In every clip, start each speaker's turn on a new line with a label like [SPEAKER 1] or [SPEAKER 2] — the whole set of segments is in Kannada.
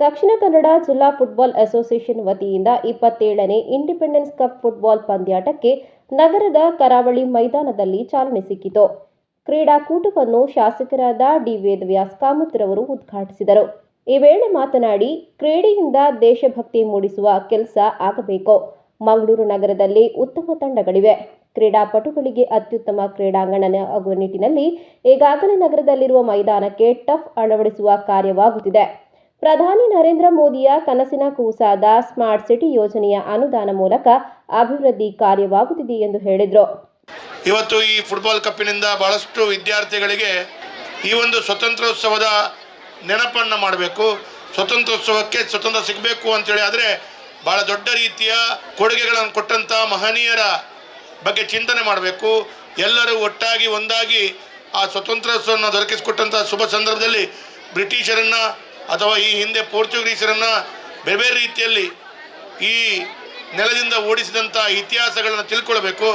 [SPEAKER 1] ದಕ್ಷಿಣ ಕನ್ನಡ ಜಿಲ್ಲಾ ಫುಟ್ಬಾಲ್ ಅಸೋಸಿಯೇಷನ್ ವತಿಯಿಂದ ಇಪ್ಪತ್ತೇಳನೇ ಇಂಡಿಪೆಂಡೆನ್ಸ್ ಕಪ್ ಫುಟ್ಬಾಲ್ ಪಂದ್ಯಾಟಕ್ಕೆ ನಗರದ ಕರಾವಳಿ ಮೈದಾನದಲ್ಲಿ ಚಾಲನೆ ಸಿಕ್ಕಿತು. ಕ್ರೀಡಾಕೂಟವನ್ನು ಶಾಸಕರಾದ ಡಿ ವೇದವ್ಯಾಸ್ ಕಾಮತ್ರವರು ಉದ್ಘಾಟಿಸಿದರು. ಈ ವೇಳೆ ಮಾತನಾಡಿ, ಕ್ರೀಡೆಯಿಂದ ದೇಶಭಕ್ತಿ ಮೂಡಿಸುವ ಕೆಲಸ ಆಗಬೇಕು. ಮಂಗಳೂರು ನಗರದಲ್ಲಿ ಉತ್ತಮ ತಂಡಗಳಿವೆ. ಕ್ರೀಡಾಪಟುಗಳಿಗೆ ಅತ್ಯುತ್ತಮ ಕ್ರೀಡಾಂಗಣ ಆಗುವ ನಿಟ್ಟಿನಲ್ಲಿ ಈಗಾಗಲೇ ನಗರದಲ್ಲಿರುವ ಮೈದಾನಕ್ಕೆ ಟಫ್ ಅಳವಡಿಸುವ ಕಾರ್ಯವಾಗುತ್ತಿದೆ. ಪ್ರಧಾನಿ ನರೇಂದ್ರ ಮೋದಿಯ ಕನಸಿನ ಕೂಸಾದ ಸ್ಮಾರ್ಟ್ ಸಿಟಿ ಯೋಜನೆಯ ಅನುದಾನ ಮೂಲಕ ಅಭಿವೃದ್ಧಿ ಕಾರ್ಯವಾಗುತ್ತಿದೆ ಎಂದು ಹೇಳಿದರು.
[SPEAKER 2] ಇವತ್ತು ಈ ಫುಟ್ಬಾಲ್ ಕಪ್ಪಿನಿಂದ ಬಹಳಷ್ಟು ವಿದ್ಯಾರ್ಥಿಗಳಿಗೆ ಈ ಒಂದು ಸ್ವತಂತ್ರೋತ್ಸವದ ನೆನಪನ್ನು ಮಾಡಬೇಕು. ಸ್ವತಂತ್ರೋತ್ಸವಕ್ಕೆ ಸ್ವತಂತ್ರ ಸಿಗಬೇಕು ಅಂತೇಳಿ ಆದರೆ ಭಾಳ ದೊಡ್ಡ ರೀತಿಯ ಕೊಡುಗೆಗಳನ್ನು ಕೊಟ್ಟಂಥ ಮಹನೀಯರ ಬಗ್ಗೆ ಚಿಂತನೆ ಮಾಡಬೇಕು. ಎಲ್ಲರೂ ಒಟ್ಟಾಗಿ ಒಂದಾಗಿ ಆ ಸ್ವತಂತ್ರೋತ್ಸವವನ್ನು ದೊರಕಿಸಿಕೊಟ್ಟಂಥ ಶುಭ ಸಂದರ್ಭದಲ್ಲಿ ಬ್ರಿಟಿಷರನ್ನು ಅಥವಾ ಈ ಹಿಂದೆ ಪೋರ್ಚುಗೀಸರನ್ನು ಬೇರೆ ಬೇರೆ ರೀತಿಯಲ್ಲಿ ಈ ನೆಲದಿಂದ ಓಡಿಸಿದಂಥ ಇತಿಹಾಸಗಳನ್ನು ತಿಳ್ಕೊಳ್ಬೇಕು,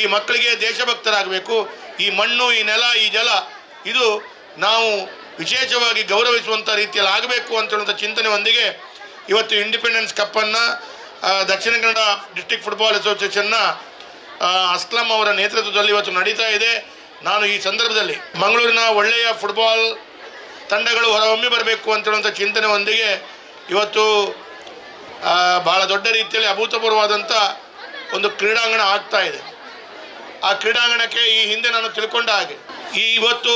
[SPEAKER 2] ಈ ಮಕ್ಕಳಿಗೆ ದೇಶಭಕ್ತರಾಗಬೇಕು, ಈ ಮಣ್ಣು, ಈ ನೆಲ, ಈ ಜಲ, ಇದು ನಾವು ವಿಶೇಷವಾಗಿ ಗೌರವಿಸುವಂಥ ರೀತಿಯಲ್ಲಿ ಆಗಬೇಕು ಅಂತ ಹೇಳುವಂಥ ಚಿಂತನೆಯೊಂದಿಗೆ ಇವತ್ತು ಇಂಡಿಪೆಂಡೆನ್ಸ್ ಕಪ್ಪನ್ನು ದಕ್ಷಿಣ ಕನ್ನಡ ಡಿಸ್ಟಿಕ್ ಫುಟ್ಬಾಲ್ ಅಸೋಸಿಯೇಷನ್ನ ಅಸ್ಲಂ ಅವರ ನೇತೃತ್ವದಲ್ಲಿ ಇವತ್ತು ನಡೀತಾ ಇದೆ. ನಾನು ಈ ಸಂದರ್ಭದಲ್ಲಿ ಮಂಗಳೂರಿನ ಒಳ್ಳೆಯ ಫುಟ್ಬಾಲ್ ತಂಡಗಳು ಹೊರಹೊಮ್ಮಿ ಬರಬೇಕು ಅಂತ ಹೇಳುವಂಥ ಚಿಂತನೆಯೊಂದಿಗೆ ಇವತ್ತು ಭಾಳ ದೊಡ್ಡ ರೀತಿಯಲ್ಲಿ ಅಭೂತಪೂರ್ವವಾದಂಥ ಒಂದು ಕ್ರೀಡಾಂಗಣ ಆಗ್ತಾ ಇದೆ. ಆ ಕ್ರೀಡಾಂಗಣಕ್ಕೆ ಈ ಹಿಂದೆ ನಾನು ತಿಳ್ಕೊಂಡ ಹಾಗೆ, ಈ ಇವತ್ತು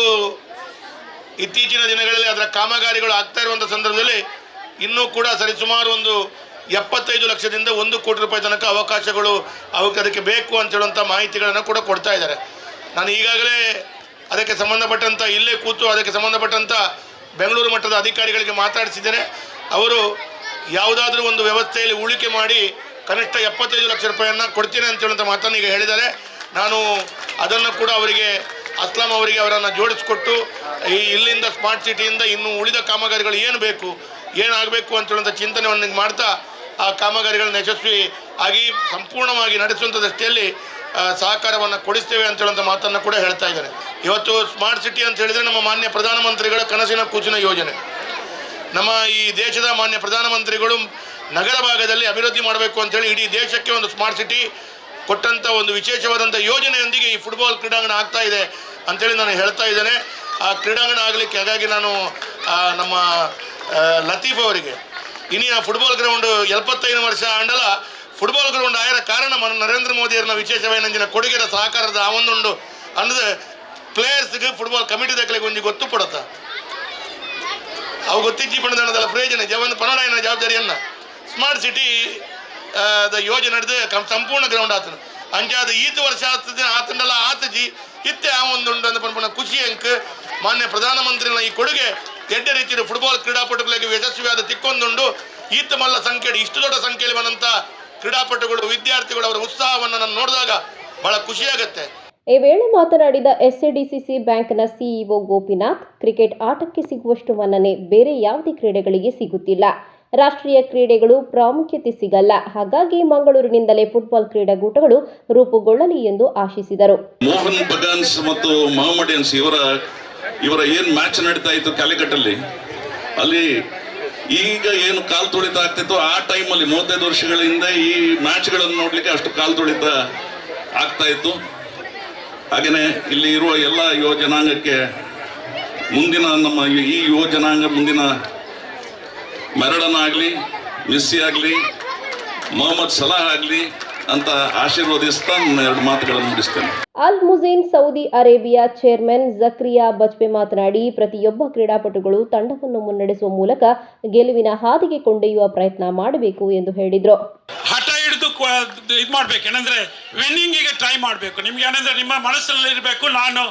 [SPEAKER 2] ಇತ್ತೀಚಿನ ದಿನಗಳಲ್ಲಿ ಅದರ ಕಾಮಗಾರಿಗಳು ಆಗ್ತಾ ಇರುವಂಥ ಸಂದರ್ಭದಲ್ಲಿ ಇನ್ನೂ ಕೂಡ ಸರಿಸುಮಾರು ಒಂದು ಎಪ್ಪತ್ತೈದು ಲಕ್ಷದಿಂದ ಒಂದು ಕೋಟಿ ರೂಪಾಯಿ ತನಕ ಅವಕಾಶಗಳು ಅವಕ್ಕೆ ಅದಕ್ಕೆ ಬೇಕು ಅಂತ ಹೇಳುವಂಥ ಮಾಹಿತಿಗಳನ್ನು ಕೂಡ ಕೊಡ್ತಾ ಇದ್ದಾರೆ. ನಾನು ಈಗಾಗಲೇ ಅದಕ್ಕೆ ಸಂಬಂಧಪಟ್ಟಂಥ, ಇಲ್ಲೇ ಕೂತು ಅದಕ್ಕೆ ಸಂಬಂಧಪಟ್ಟಂಥ ಬೆಂಗಳೂರು ಮಟ್ಟದ ಅಧಿಕಾರಿಗಳಿಗೆ ಮಾತಾಡಿಸಿದ್ದೇನೆ. ಅವರು ಯಾವುದಾದ್ರೂ ಒಂದು ವ್ಯವಸ್ಥೆಯಲ್ಲಿ ಉಳಿಕೆ ಮಾಡಿ ಕನಿಷ್ಠ ಎಪ್ಪತ್ತೈದು ಲಕ್ಷ ರೂಪಾಯಿಯನ್ನು ಕೊಡ್ತೀನಿ ಅಂತ ಹೇಳುವಂಥ ಮಾತನ್ನು ಈಗ ಹೇಳಿದ್ದಾರೆ. ನಾನು ಅದನ್ನು ಕೂಡ ಅವರಿಗೆ, ಅಸ್ಲಾಂ ಅವರಿಗೆ ಅವರನ್ನು ಜೋಡಿಸಿಕೊಟ್ಟು, ಈ ಇಲ್ಲಿಂದ ಸ್ಮಾರ್ಟ್ ಸಿಟಿಯಿಂದ ಇನ್ನು ಉಳಿದ ಕಾಮಗಾರಿಗಳು ಏನು ಬೇಕು, ಏನಾಗಬೇಕು ಅಂತ ಹೇಳುವಂಥ ಚಿಂತನೆಯನ್ನು ಮಾಡ್ತಾ ಆ ಕಾಮಗಾರಿಗಳನ್ನ ಯಶಸ್ವಿ ಆಗಿ ಸಂಪೂರ್ಣವಾಗಿ ನಡೆಸುವಂಥ ದೃಷ್ಟಿಯಲ್ಲಿ ಸಹಕಾರವನ್ನು ಕೊಡಿಸ್ತೇವೆ ಅಂತ ಹೇಳುವಂಥ ಮಾತನ್ನು ಕೂಡ ಹೇಳ್ತಾ ಇದ್ದಾರೆ. ಇವತ್ತು ಸ್ಮಾರ್ಟ್ ಸಿಟಿ ಅಂತ ಹೇಳಿದರೆ ನಮ್ಮ ಮಾನ್ಯ ಪ್ರಧಾನಮಂತ್ರಿಗಳ ಕನಸಿನ ಕೂಚಿನ ಯೋಜನೆ. ನಮ್ಮ ಈ ದೇಶದ ಮಾನ್ಯ ಪ್ರಧಾನಮಂತ್ರಿಗಳು ನಗರ ಭಾಗದಲ್ಲಿ ಅಭಿವೃದ್ಧಿ ಮಾಡಬೇಕು ಅಂತೇಳಿ ಇಡೀ ದೇಶಕ್ಕೆ ಒಂದು ಸ್ಮಾರ್ಟ್ ಸಿಟಿ ಕೊಟ್ಟಂಥ ಒಂದು ವಿಶೇಷವಾದಂಥ ಯೋಜನೆಯೊಂದಿಗೆ ಈ ಫುಟ್ಬಾಲ್ ಕ್ರೀಡಾಂಗಣ ಆಗ್ತಾ ಇದೆ ಅಂತೇಳಿ ನಾನು ಹೇಳ್ತಾ ಇದ್ದೇನೆ. ಆ ಕ್ರೀಡಾಂಗಣ ಆಗಲಿಕ್ಕೆ ಹಾಗಾಗಿ ನಾನು ನಮ್ಮ ಲತೀಫ್ ಅವರಿಗೆ. ಇನಿಯ ಫುಟ್ಬಾಲ್ ಗ್ರೌಂಡ್ ಎಲ್ಪತ್ತೈದು ವರ್ಷ ಆಂಡಲ ಫುಟ್ಬಾಲ್ ಗ್ರೌಂಡ್ ಆಯರ ಕಾರಣ. ನರೇಂದ್ರ ಮೋದಿಯವ್ರನ್ನ ವಿಶೇಷವೇನಂಜಿನ ಕೊಡುಗೆರ ಸಹಕಾರದ ಆ ಒಂದೊಂದು ಅನ್ನದ ಪ್ಲೇಯರ್ಸ್ಗೆ ಫುಟ್ಬಾಲ್ ಕಮಿಟಿ ದಾಖಲೆಗೆ ಒಂದು ಗೊತ್ತು ಕೊಡುತ್ತಾ ಅವು ಗೊತ್ತಿಜ್ಜಿ ಪಣದನದಲ್ಲ ಪ್ರಯೋಜನ ಜವನ್ ಪನಡಾಯನ ಜವಾಬ್ದಾರಿಯನ್ನ ಸ್ಮಾರ್ಟ್ ಸಿಟಿ ದ ಯೋಜನೆ ನಡೆದು ಸಂಪೂರ್ಣ ಗ್ರೌಂಡ್ ಆತನು ಅಂಜಾದ ಈತ ವರ್ಷ ಆತದ ಆತಜಿ, ಇತ್ತೆ ಆ ಒಂದುಂಡು ಅಂತ ಖುಷಿ ಅಂಕ. ಮಾನ್ಯ ಪ್ರಧಾನಮಂತ್ರಿಗಳ ಈ ಕೊಡುಗೆ ಎಡ್ಡೆ ರೀತಿಯ ಫುಟ್ಬಾಲ್ ಕ್ರೀಡಾಪಟುಗಳಿಗೆ ಯಶಸ್ವಿಯಾದ ತಿಕ್ಕೊಂದುಂಡು ಈತ ಮಲ್ಲ ಸಂಖ್ಯೆ ಇಷ್ಟು ದೊಡ್ಡ ಸಂಖ್ಯೆಯಲ್ಲಿ ಬಂದಂಥ ಕ್ರೀಡಾಪಟುಗಳು ವಿದ್ಯಾರ್ಥಿಗಳು ಅವರ ಉತ್ಸಾಹವನ್ನು ನಾನು ನೋಡಿದಾಗ ಬಹಳ ಖುಷಿಯಾಗುತ್ತೆ.
[SPEAKER 1] ಈ ವೇಳೆ ಮಾತನಾಡಿದ ಎಸ್ಎಡಿಸಿಸಿ ಬ್ಯಾಂಕ್ನ ಸಿಇಒ ಗೋಪಿನಾಥ್ ಕ್ರಿಕೆಟ್ ಆಟಕ್ಕೆ ಸಿಗುವಷ್ಟು ಮನ್ನಣೆ ಬೇರೆ ಯಾವುದೇ ಕ್ರೀಡೆಗಳಿಗೆ ಸಿಗುತ್ತಿಲ್ಲ. ರಾಷ್ಟ್ರೀಯ ಕ್ರೀಡೆಗಳು ಪ್ರಾಮುಖ್ಯತೆ ಸಿಗಲ್ಲ. ಹಾಗಾಗಿ ಮಂಗಳೂರಿನಿಂದಲೇ ಫುಟ್ಬಾಲ್ ಕ್ರೀಡಾಕೂಟಗಳು ರೂಪುಗೊಳ್ಳಲಿ ಎಂದು ಆಶಿಸಿದರು.
[SPEAKER 3] ಮೋಹನ್ ಬಗಾನ್ಸ್ ಮತ್ತು ಮೊಹಮ್ಮಡಿಯನ್ಸ್ ಇವರ ಇವರ ಏನ್ ಮ್ಯಾಚ್ ನಡೀತಾ ಇತ್ತು ಕ್ಯಾಲಿಕಟ್ಟಲ್ಲಿ ಅಲ್ಲಿ ಈಗ ಏನು ಕಾಲು ತುಳಿತ ಆಗ್ತಿತ್ತು, ಆ ಟೈಮಲ್ಲಿ ಮೂವತ್ತೈದು ವರ್ಷಗಳ ಹಿಂದೆ ಈ ಮ್ಯಾಚ್ಗಳನ್ನು ನೋಡಲಿಕ್ಕೆ ಅಷ್ಟು ಕಾಲು ತುಳಿತ ಆಗ್ತಾ ಇತ್ತು. ಹಾಗೇನೆ ಇಲ್ಲಿ ಇರುವ ಎಲ್ಲ ಯುವ ಜನಾಂಗಕ್ಕೆ ಮುಂದಿನ ನಮ್ಮ ಈ- ಯುವ ಜನಾಂಗ ಮುಂದಿನ ಮೆರಡನ್ ಮಿಸ್ಸಿ ಮೆಸ್ಸಿ ಆಗಲಿ, ಮೊಹಮ್ಮದ್ ಸಲಾಹ್ ಆಗಲಿ ಅಂತ ಆಶೀರ್ವದಿಸ್ತಾ ಎರಡು ಮಾತುಗಳನ್ನು ಮುಗಿಸ್ತೇನೆ.
[SPEAKER 1] Al Mujeen Saudi Arabia chairman Zakariya Bajpe ಮಾತನಾಡಿ ಪ್ರತಿಯೊಬ್ಬ ಕ್ರೀಡಾಪಟುಗಳು ತಂಡವನ್ನು ಮುನ್ನಡೆಸುವ ಮೂಲಕ ಗೆಲುವಿನ ಹಾದಿಗೆ ಕೊಂಡೊಯ್ಯುವ ಪ್ರಯತ್ನ ಮಾಡಬೇಕು ಎಂದು ಹೇಳಿದರು.
[SPEAKER 4] ಹಠ ಹಿಡಿದು ಇದು ಮಾಡ್ಬೇಕು. ಏನಂದ್ರೆ ವಿನ್ನಿಂಗಿಗೆ ಟ್ರೈ ಮಾಡಬೇಕು. ನಿಮ್ಗೆ ಏನಂದ್ರೆ ನಿಮ್ಮ ಮನಸ್ಸಿನಲ್ಲಿ ಇರಬೇಕು ನಾನು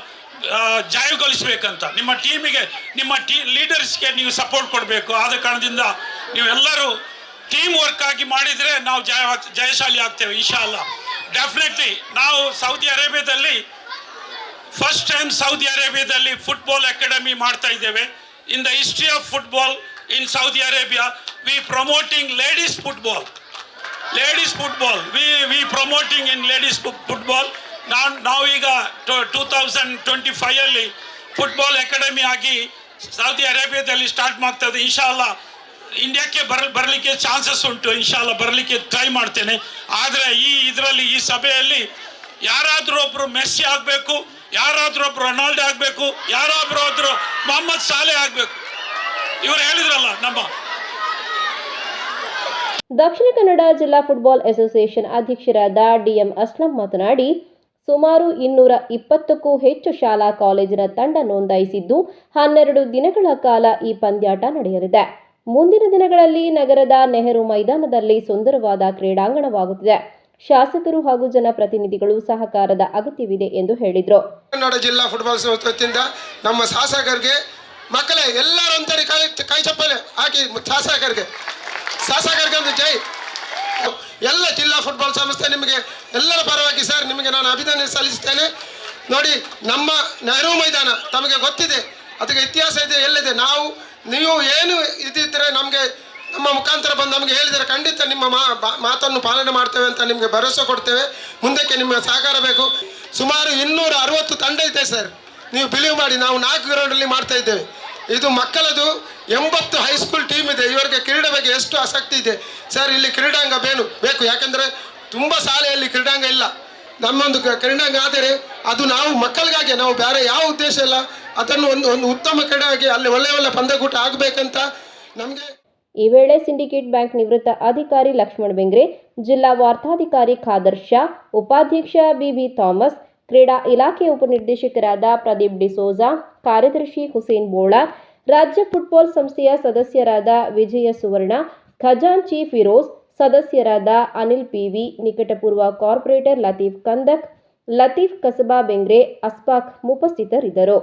[SPEAKER 4] ಆ, ಜಯಗಳಿಸ್ಬೇಕಂತ ನಿಮ್ಮ ಟೀಮಿಗೆ ನಿಮ್ಮ ಟೀ ಲೀಡರ್ಸ್ಗೆ ನೀವು ಸಪೋರ್ಟ್ ಕೊಡಬೇಕು. ಆದ ಕಾರಣದಿಂದ ನೀವೆಲ್ಲರೂ ಟೀಮ್ ವರ್ಕ್ ಆಗಿ ಮಾಡಿದರೆ ನಾವು ಜಯ ಜಯಶಾಲಿ ಆಗ್ತೇವೆ ಇಶಾ ಅಲ್ಲ ಡೆಫಿನೆಟ್ಲಿ ನಾವು ಸೌದಿ ಅರೇಬಿಯಾದಲ್ಲಿ ಫಸ್ಟ್ ಟೈಮ್ ಸೌದಿ ಅರೇಬಿಯಾದಲ್ಲಿ ಫುಟ್ಬಾಲ್ ಅಕಾಡೆಮಿ ಮಾಡ್ತಾ ಇದ್ದೇವೆ. In the history of football in Saudi Arabia we promoting ladies football ladies football we we promoting in ladies football ನಾನು ನಾವೀಗ ಟೂ ತೌಸಂಡ್ ಟ್ವೆಂಟಿ ಫೈವಲ್ಲಿ ಫುಟ್ಬಾಲ್ ಅಕಾಡೆಮಿ ಆಗಿ ಸೌದಿ ಅರೇಬಿಯಾದಲ್ಲಿ ಸ್ಟಾರ್ಟ್ ಮಾಡ್ತದೆ ಇನ್ಶಾ ಅಲ್ಲ ಇಂಡಿಯಾಕ್ಕೆ ಬರ ಬರಲಿಕ್ಕೆ ಚಾನ್ಸಸ್ ಉಂಟು. ಇನ್ಶಾಲ್ಲ ಬರಲಿಕ್ಕೆ ಟ್ರೈ ಮಾಡ್ತೇನೆ. ಆದರೆ ಈ ಇದರಲ್ಲಿ, ಈ ಸಭೆಯಲ್ಲಿ ಯಾರಾದರೂ ಒಬ್ಬರು ಮೆಸ್ಸಿ ಆಗಬೇಕು, ಯಾರಾದರೂ ಒಬ್ಬರು ರೊನಾಲ್ಡೋ ಆಗಬೇಕು, ಯಾರಾದರೂ ಒಬ್ಬರು ಮೊಹಮ್ಮದ್ ಸಾಲೆ ಆಗಬೇಕು. ಇವರು ಹೇಳಿದ್ರಲ್ಲ ನಮ್ಮ.
[SPEAKER 1] ದಕ್ಷಿಣ ಕನ್ನಡ ಜಿಲ್ಲಾ ಫುಟ್ಬಾಲ್ ಅಸೋಸಿಯೇಷನ್ ಅಧ್ಯಕ್ಷರಾದ ಡಿಎಂ ಅಸ್ಲಂ ಮಾತನಾಡಿ, ಸುಮಾರು ಇನ್ನೂರ ಇಪ್ಪತ್ತಕ್ಕೂ ಹೆಚ್ಚು ಶಾಲಾ ಕಾಲೇಜಿನ ತಂಡ ನೋಂದಾಯಿಸಿದ್ದು ಹನ್ನೆರಡು ದಿನಗಳ ಕಾಲ ಈ ಪಂದ್ಯಾಟ ನಡೆಯಲಿದೆ. ಮುಂದಿನ ದಿನಗಳಲ್ಲಿ ನಗರದ ನೆಹರು ಮೈದಾನದಲ್ಲಿ ಸುಂದರವಾದ ಕ್ರೀಡಾಂಗಣವಾಗುತ್ತಿದೆ. ಶಾಸಕರು ಹಾಗೂ ಜನಪ್ರತಿನಿಧಿಗಳು ಸಹಕಾರದ ಅಗತ್ಯವಿದೆ ಎಂದು ಹೇಳಿದರು.
[SPEAKER 5] ಕನ್ನಡ ಜಿಲ್ಲಾ ಫುಟ್ಬಾಲ್ ಸಂಸ್ಥೆಯಿಂದ ನಮ್ಮ ಶಾಸಕರಿಗೆ ಮಕ್ಕಳೇ ಎಲ್ಲರಂತರಿ ಕೈ ಚಪ್ಪಲೆ ಹಾಕಿ ಶಾಸಕರಿಗೆ. ಶಾಸಕರಿಗೆ ಒಂದು ಜೈ. ಎಲ್ಲ ಜಿಲ್ಲಾ ಫುಟ್ಬಾಲ್ ಸಂಸ್ಥೆ ನಿಮಗೆ ಎಲ್ಲರ ಪರವಾಗಿ ಸರ್, ನಿಮಗೆ ನಾನು ಅಭಿನಂದನೆ ಸಲ್ಲಿಸ್ತೇನೆ. ನೋಡಿ, ನಮ್ಮ ನೆಹರು ಮೈದಾನ ತಮಗೆ ಗೊತ್ತಿದೆ. ಅದಕ್ಕೆ ಇತಿಹಾಸ ಇದೆ, ಎಲ್ಲಿದೆ? ನಾವು ನೀವು ಏನು ಇದ್ದಿದ್ರೆ ನಮಗೆ, ನಮ್ಮ ಮುಖಾಂತರ ಬಂದು ನಮಗೆ ಹೇಳಿದರೆ ಖಂಡಿತ ನಿಮ್ಮ ಮಾತನ್ನು ಪಾಲನೆ ಮಾಡ್ತೇವೆ ಅಂತ ನಿಮಗೆ ಭರವಸೆ ಕೊಡ್ತೇವೆ. ಮುಂದಕ್ಕೆ ನಿಮ್ಮ ಸಹಕಾರ ಬೇಕು. ಸುಮಾರು ಇನ್ನೂರ ಅರವತ್ತು ತಂಡ ಇದೆ ಸರ್. ನೀವು ಬಿಲೀವ್ ಮಾಡಿ, ನಾವು ನಾಲ್ಕು ಗ್ರೌಂಡಲ್ಲಿ ಮಾಡ್ತಾ ಇದ್ದೇವೆ. ಇದು ಮಕ್ಕಳದು ಎಂಬತ್ತು ಹೈಸ್ಕೂಲ್ ಟೀಮ್ ಇದೆ. ಇವರಿಗೆ ಕ್ರೀಡೆ ಬಗ್ಗೆ ಎಷ್ಟು ಆಸಕ್ತಿ ಇದೆ. ಸರ್, ಇಲ್ಲಿ ಕ್ರೀಡಾಂಗ ಬೇನು, ಬೇಕು. ಯಾಕಂದರೆ ತುಂಬ ಶಾಲೆಯಲ್ಲಿ ಕ್ರೀಡಾಂಗ ಇಲ್ಲ. ನಮ್ಮೊಂದು ಕ್ರೀಡಾಂಗ ಆದರೆ ಅದು ನಾವು ಮಕ್ಕಳಿಗಾಗಿ, ನಾವು ಬೇರೆ ಯಾವ ಉದ್ದೇಶ ಇಲ್ಲ. ಅದನ್ನು ಒಂದು ಒಂದು ಉತ್ತಮ ಕ್ರೀಡೆಯಾಗಿ ಅಲ್ಲಿ ಒಳ್ಳೆ ಒಳ್ಳೆ ಪಂದ್ಯಕೂಟ ಆಗಬೇಕಂತ ನಮಗೆ
[SPEAKER 1] ಈ ವೇಳೆ ಸಿಂಡಿಕೇಟ್ ಬ್ಯಾಂಕ್ ನಿವೃತ್ತ ಅಧಿಕಾರಿ ಲಕ್ಷ್ಮಣ್ ಬೆಂಗ್ರೆ, ಜಿಲ್ಲಾ ವಾರ್ತಾಧಿಕಾರಿ ಖಾದರ್ ಶಾ, ಉಪಾಧ್ಯಕ್ಷ ಬಿಬಿ ಥಾಮಸ್, ಕ್ರೀಡಾ ಇಲಾಖೆ ಉಪನಿರ್ದೇಶಕರಾದ ಪ್ರದೀಪ್ ಡಿಸೋಜಾ, ಕಾರ್ಯದರ್ಶಿ ಹುಸೇನ್ ಬೋಳಾ, ರಾಜ್ಯ ಫುಟ್ಬಾಲ್ ಸಂಸ್ಥೆಯ ಸದಸ್ಯರಾದ ವಿಜಯ ಸುವರ್ಣ ಖಜಾಂಚಿ ಫಿರೋಜ್, ಸದಸ್ಯರಾದ ಅನಿಲ್ ಪಿವಿ, ನಿಕಟಪೂರ್ವ ಕಾರ್ಪೊರೇಟರ್ ಲತೀಫ್ ಕಂದಕ್, ಲತೀಫ್ ಕಸಬಾ ಬೆಂಗ್ರೆ, ಅಸ್ಪಾಕ್ ಉಪಸ್ಥಿತರಿದ್ದರು.